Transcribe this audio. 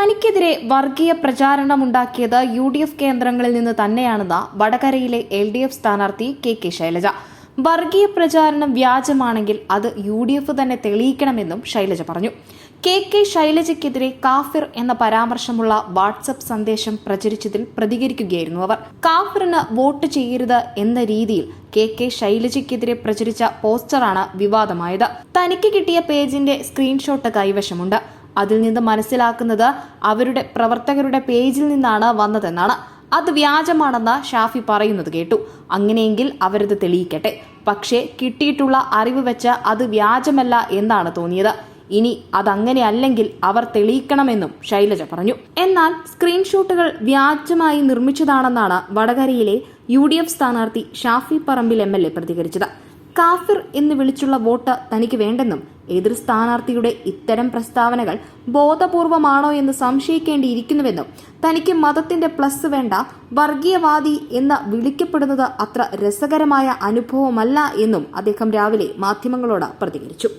തനിക്കെതിരെ വർഗീയ പ്രചാരണമുണ്ടാക്കിയത് U D F കേന്ദ്രങ്ങളിൽ നിന്ന് തന്നെയാണെന്ന് വടകരയിലെ എൽ ഡി എഫ് സ്ഥാനാർത്ഥി കെ കെ ശൈലജ. വർഗീയ പ്രചാരണം വ്യാജമാണെങ്കിൽ അത് യു ഡി എഫ് തന്നെ തെളിയിക്കണമെന്നും ശൈലജ പറഞ്ഞു. കെ കെ ശൈലജയ്ക്കെതിരെ കാഫിർ എന്ന പരാമർശമുള്ള വാട്സപ്പ് സന്ദേശം പ്രചരിച്ചതിൽ പ്രതികരിക്കുകയായിരുന്നു അവർ. കാഫിറിന് വോട്ട് ചെയ്യരുത് എന്ന രീതിയിൽ കെ കെ ശൈലജയ്ക്കെതിരെ പ്രചരിച്ച പോസ്റ്ററാണ് വിവാദമായത്. തനിക്ക് കിട്ടിയ പേജിന്റെ സ്ക്രീൻഷോട്ട് കൈവശമുണ്ട്. അതിൽ നിന്ന് മനസ്സിലാക്കുന്നത് അവരുടെ പ്രവർത്തകരുടെ പേജിൽ നിന്നാണ് വന്നതെന്നാണ്. അത് വ്യാജമാണെന്ന് ഷാഫി പറയുന്നത് കേട്ടു. അങ്ങനെയെങ്കിൽ അവരത് തെളിയിക്കട്ടെ. പക്ഷേ കിട്ടിയിട്ടുള്ള അറിവ് വെച്ച് അത് വ്യാജമല്ല എന്നാണ് തോന്നിയത്. ഇനി അതങ്ങനെയല്ലെങ്കിൽ അവർ തെളിയിക്കണമെന്നും ശൈലജ പറഞ്ഞു. എന്നാൽ സ്ക്രീൻഷോട്ടുകൾ വ്യാജമായി നിർമ്മിച്ചതാണെന്നാണ് വടകരയിലെ യു ഡി എഫ് സ്ഥാനാർത്ഥി Shafi Parambil M L A പ്രതികരിച്ചത്. കാഫിർ എന്ന് വിളിച്ചുള്ള വോട്ട് തനിക്ക് വേണ്ടെന്നും എതിർ സ്ഥാനാർത്ഥിയുടെ ഇത്തരം പ്രസ്താവനകൾ ബോധപൂർവമാണോ എന്ന് സംശയിക്കേണ്ടിയിരിക്കുന്നുവെന്നും തനിക്ക് മതത്തിന്റെ പ്ലസ് വേണ്ട വർഗീയവാദി എന്ന് വിളിക്കപ്പെടുന്നത് അത്ര രസകരമായ അനുഭവമല്ല എന്നും അദ്ദേഹം രാവിലെ മാധ്യമങ്ങളോട് പ്രതികരിച്ചു.